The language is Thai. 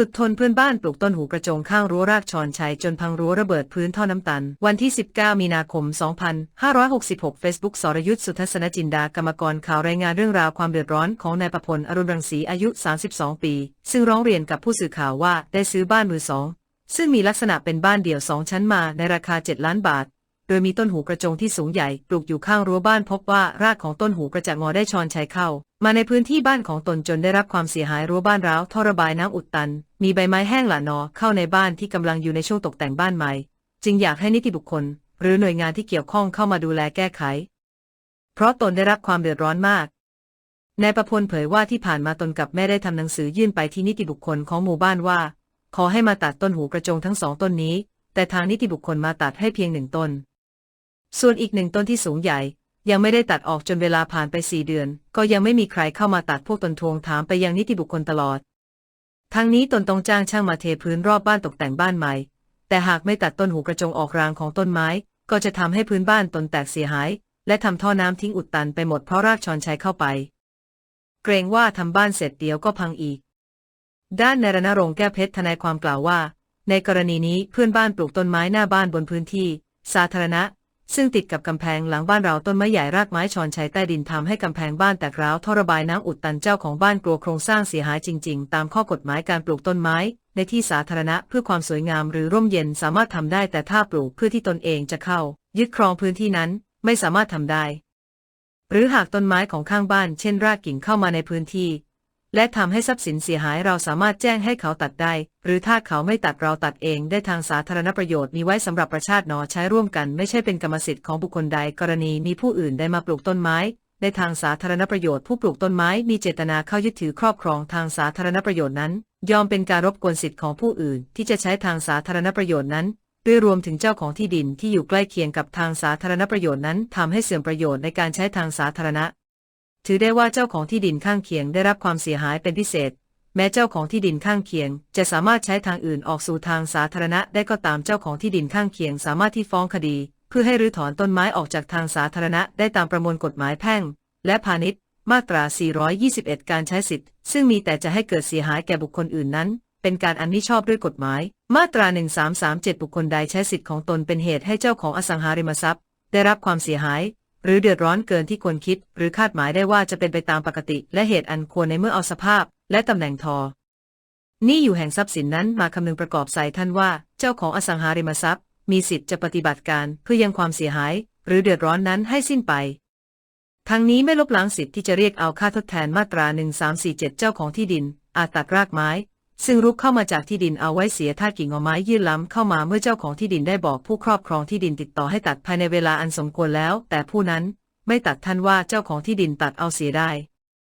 สุดทนเพื่อนบ้านปลูกต้นหูกระจงข้างรั้วรากชอนชัยจนพังรั้วระเบิดพื้นท่อน้ำตัน วันที่ 19 มีนาคม 2566 Facebook สรยุทธสุทัศนจินดากรรมกรข่าวรายงานเรื่องราวความเดือดร้อนของนายประพลอรุณรังสีอายุ 32 ปี ซึ่งร้องเรียนกับผู้สื่อข่าวว่าได้ซื้อบ้านมือสองซึ่งมีลักษณะเป็นบ้านเดี่ยวสองชั้นมาในราคา 7 ล้านบาท โดยมีต้นหูกระจงที่สูงใหญ่ปลูกอยู่ข้างรั้วบ้านพบว่ารากของต้นหูกระจะงอได้ชอนชัยเข้า มาในพื้นที่บ้านของตนจนได้รับความเสียหายรั้วบ้านร้าวท่อระบายน้ำอุดตัน มีใบไม้แห้งหละนอเข้าในบ้านที่กำลังอยู่ในช่วงตกแต่งบ้านใหม่ จึงอยากให้นิติบุคคล หรือหน่วยงานที่เกี่ยวข้องเข้ามาดูแลแก้ไข เพราะตนได้รับความเดือดร้อนมากนายประพลเผยว่าที่ผ่านมาตนกับแม่ได้ทำหนังสือยื่นไปที่นิติบุคคลของหมู่บ้านว่า ขอให้มาตัดต้นหูกระจงทั้งสองต้นนี้ แต่ทางนิติบุคคลมาตัดให้เพียงหนึ่งต้น ส่วนอีกหนึ่งต้นที่สูงใหญ่ ยังไม่ได้ตัดออกจนเวลาผ่านไปสี่เดือน ก็ยังไม่มีใครเข้ามาตัดพวกตนทวงถามไปยังนิติบุคคลตลอด ทั้งนี้ตนต้องจ้างช่างมาเทพื้นรอบบ้านตกแต่งบ้านใหม่ แต่หากไม่ตัดต้นหูกระจงออกรางของต้นไม้ ก็จะทำให้พื้นบ้านตนแตกเสียหาย และทำท่อน้ำทิ้งอุดตันไปหมดเพราะรากชอนชัยเข้าไป เกรงว่าทำบ้านเสร็จเดี๋ยวก็พังอีก ด้านนายรณรงค์แก้เพชรทนายความกล่าวว่า ในกรณีนี้เพื่อนบ้านปลูกต้นไม้หน้าบ้านบนพื้นที่ สาธารณะ ซึ่งติดกับกำแพงหลังบ้านเราต้นไม้ใหญ่รากไม้ชอนชัยใต้ดินทำให้กำแพงบ้านแตกร้าวท่อระบายน้ำอุดตันเจ้าของบ้านกลัวโครงสร้างเสียหายจริง ๆ ตามข้อกฎหมายการปลูกต้นไม้ ในที่สาธารณะเพื่อความสวยงามหรือร่มเย็นสามารถทำได้แต่ถ้าปลูกเพื่อที่ตนเองจะเข้า ยึดครองพื้นที่นั้นไม่สามารถทำได้ หรือหากต้นไม้ของข้างบ้านเช่นรากกิ่งเข้ามาในพื้นที่ และทำให้ทรัพย์สินเสียหายเราสามารถแจ้งให้เขาตัดได้ หรือถ้าเขาไม่ตัดเราตัดเองได้ทางสาธารณประโยชน์มีไว้สำหรับประชาชนใช้ร่วมกันไม่ใช่เป็นกรรมสิทธิ์ของบุคคลใดกรณีมีผู้อื่นได้มาปลูกต้นไม้ในทางสาธารณประโยชน์ผู้ปลูกต้นไม้มีเจตนาเข้ายึดถือครอบครองทางสาธารณประโยชน์นั้น ยอมเป็นการรบกวนสิทธิ์ของผู้อื่น ที่จะใช้ทางสาธารณประโยชน์นั้นด้วยรวมถึงเจ้าของที่ดินที่อยู่ใกล้เคียงกับทางสาธารณประโยชน์นั้นทำให้เสื่อมประโยชน์ในการใช้ทางสาธารณะ ถือได้ว่าเจ้าของที่ดินข้างเคียงได้รับความเสียหายเป็นพิเศษ แม้เจ้าของที่ดินข้างเคียง จะสามารถใช้ทางอื่นออกสู่ทางสาธารณะได้ก็ตามเจ้าของที่ดินข้างเคียง สามารถที่ฟ้องคดี เพื่อให้รื้อถอนต้นไม้ออกจากทางสาธารณะได้ตามประมวลกฎหมายแพ่ง และพาณิชย์มาตรา 421 การใช้สิทธิ์ ซึ่งมีแต่จะให้เกิดเสียหายแก่บุคคลอื่นนั้น เป็นการอันมิชอบด้วยกฎหมาย มาตรา 1337 บุคคลใดใช้สิทธิ์ของตนเป็นเหตุให้เจ้าของอสังหาริมทรัพย์ ได้รับความเสียหาย หรือเดือดร้อนเกินที่ควรคิด หรือคาดหมายได้ว่าจะเป็นไปตามปกติ และเหตุอันควรในเมื่อเอาสภาพ และตำแหน่งทอ นี่อยู่แห่งทรัพย์สินนั้นมาคำนึงประกอบใส่ท่านว่า เจ้าของอสังหาริมทรัพย์ มีสิทธิ์จะปฏิบัติการเพื่อยังความเสียหาย หรือเดือดร้อนนั้นให้สิ้นไปทั้งนี้ไม่ลบล้างสิทธิ์ที่จะเรียกเอาค่าทดแทนมาตรา 1347 เจ้าของที่ดิน อาจตัดรากไม้ ซึ่งรุกเข้ามาจากที่ดินเอาไว้เสียถ้ากิ่งเอาไม้ยื่นล้ำเข้ามาเมื่อเจ้าของที่ดินได้บอกผู้ครอบครองที่ดินติดต่อให้ตัดภายในเวลาอันสมควรแล้ว แต่ผู้นั้นไม่ตัดท่านว่าเจ้าของที่ดินตัดเอาเสียได้